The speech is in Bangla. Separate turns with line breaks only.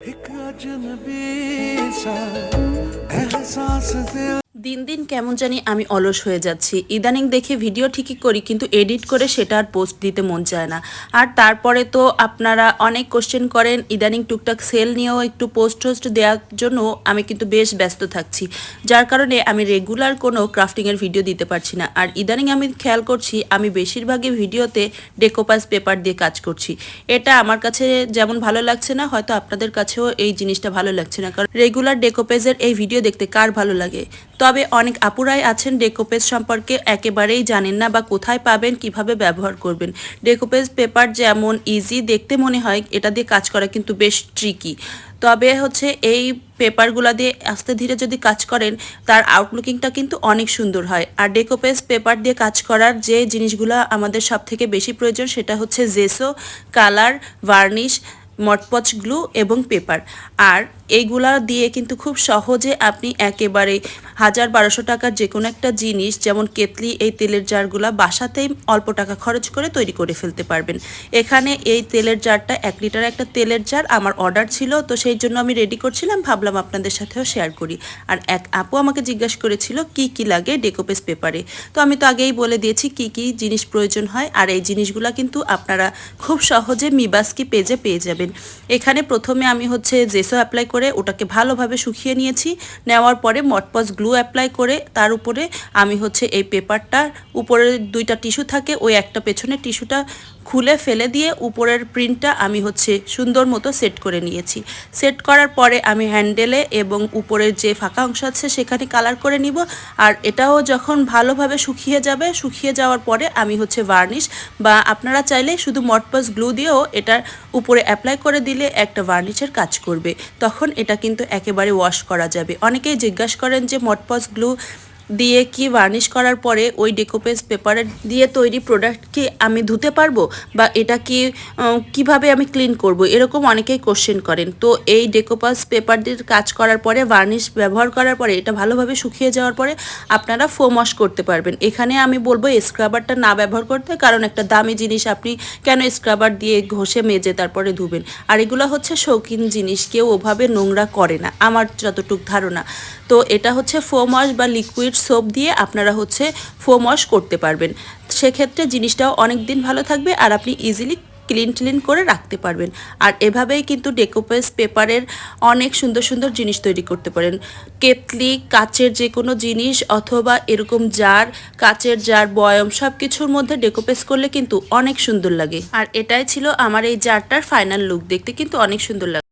ਇੱਕ ਅਜਨਬੀ ਸਾ ਅਹਿਸਾਸ ਦਿਲ
দিন দিন কেমন জানি আমি অলস হয়ে যাচ্ছি। ইদানিং দেখে ভিডিও ঠিকই করি, কিন্তু এডিট করে সেটা আর পোস্ট দিতে মন চায় না। আর তারপরে তো আপনারা অনেক কোশ্চেন করেন, ইদানিং টুকটাক সেল নিয়েও একটু পোস্ট টোস্ট দেওয়ার জন্য আমি কিন্তু বেশ ব্যস্ত থাকছি। যার কারণে আমি রেগুলার কোনো ক্রাফটিংয়ের ভিডিও দিতে পারছি না। আর ইদানিং আমি খেয়াল করছি, আমি বেশিরভাগই ভিডিওতে ডেকোপাস পেপার দিয়ে কাজ করছি। এটা আমার কাছে যেমন ভালো লাগছে না, হয়তো আপনাদের কাছেও এই জিনিসটা ভালো লাগছে না। কারণ রেগুলার ডেকোপেজের এই ভিডিও দেখতে কার ভালো লাগে? তবে অনেক আপুরাই আছেন, ডেকোপেজ সম্পর্কে একেবারেই জানেন না বা কোথায় পাবেন, কীভাবে ব্যবহার করবেন। ডেকোপেজ পেপার যেমন ইজি দেখতে মনে হয়, এটা দিয়ে কাজ করা কিন্তু বেশ ট্রিকি তবে হচ্ছে এই পেপারগুলো দিয়ে আস্তে ধীরে যদি কাজ করেন, তার আউটলুকিংটা কিন্তু অনেক সুন্দর হয়। আর ডেকোপেজ পেপার দিয়ে কাজ করার যে জিনিসগুলো আমাদের সব থেকে বেশি প্রয়োজন, সেটা হচ্ছে gesso colour varnish Mod Podge glue এবং পেপার। আর এইগুলা দিয়ে কিন্তু খুব সহজে আপনি একেবারে হাজার বারোশো টাকার যে কোনো একটা জিনিস, যেমন কেতলি এই তেলের জারগুলা বাসাতেই অল্প টাকা খরচ করে তৈরি করে ফেলতে পারবেন। এখানে এই তেলের জারটা, এক লিটার একটা তেলের জার আমার অর্ডার ছিল, তো সেই জন্য আমি রেডি করছিলাম, ভাবলাম আপনাদের সাথেও শেয়ার করি। আর এক আপু আমাকে জিজ্ঞাসা করেছিল, কি কি লাগে ডেকোপেস পেপারে তো আমি তো আগেই বলে দিয়েছি, কি কি জিনিস প্রয়োজন হয়, আর এই জিনিসগুলা কিন্তু আপনারা খুব সহজে মিবাস্কি পেজে পেয়ে যাবেন। এখানে প্রথমে আমি হচ্ছে জেসো অ্যাপ্লাই করে ওটাকে ভালোভাবে শুকিয়ে নিয়েছি। নেওয়ার পরে মটপস গ্লু অ্যাপ্লাই করে তার উপরে আমি হচ্ছে এই পেপারটার উপরে দুইটা টিস্যু থাকে, ওই একটা পেছনের টিস্যুটা খুলে ফেলে দিয়ে উপরের প্রিন্টটা আমি হচ্ছে সুন্দর মতো সেট করে নিয়েছি। সেট করার পরে আমি হ্যান্ডেলে এবং উপরের যে ফাঁকা অংশ আছে সেখানে কালার করে নিব। আর এটাও যখন ভালোভাবে শুকিয়ে যাবে, শুকিয়ে যাওয়ার পরে আমি হচ্ছে ভার্নিশ বা আপনারা চাইলে শুধু মটপাস গ্লু দিয়েও এটার উপরে অ্যাপ্লাই করে দিলে একটা ভার্নিশের কাজ করবে। তখন এটা কিন্তু একেবারে ওয়াশ করা যাবে। অনেকেই জিজ্ঞাসা করেন যে মটপস গ্লু দিয়ে কি ভার্নিশ করার পরে ওই ডেকোপেস পেপারের দিয়ে তৈরি প্রোডাক্ট কি আমি ধুতে পারব? বা এটা কি কীভাবে আমি ক্লিন করব? এরকম অনেকেই কোশ্চেন করেন। তো এই ডেকোপাস পেপার দিয়ে কাজ করার পরে ভার্নিশ ব্যবহার করার পরে, এটা ভালোভাবে শুকিয়ে যাওয়ার পরে আপনারা ফোম ওয়াশ করতে পারবেন। এখানে আমি বলব স্ক্রাবারটা না ব্যবহার করতে, কারণ একটা দামি জিনিস আপনি কেন স্ক্রাবার দিয়ে ঘষে মেজে তারপরে ধুবেন? আর এগুলো হচ্ছে শৌখিন জিনিস, কেউ ওভাবে নোংরা করে না, আমার যতটুক ধারণা। তো এটা হচ্ছে ফোম ওয়াশ বা লিকুইড সোপ দিয়ে আপনারা হচ্ছে ফোম ওয়াশ করতে পারবেন। সেক্ষেত্রে জিনিসটাও অনেক দিন ভালো থাকবে আর আপনি ইজিলি ক্লিন ক্লিন করে রাখতে পারবেন। আর এভাবেই কিন্তু ডেকোপেস পেপারের অনেক সুন্দর সুন্দর জিনিস তৈরি করতে পারেন। কেতলি কাচের যে কোনো জিনিস অথবা এরকম জার, কাচের জার, বয়ম সব কিছুর মধ্যে ডেকোপেস করলে কিন্তু অনেক সুন্দর লাগে। আর এটাই ছিল আমার এই জারটার ফাইনাল লুক দেখতে কিন্তু অনেক সুন্দর লাগে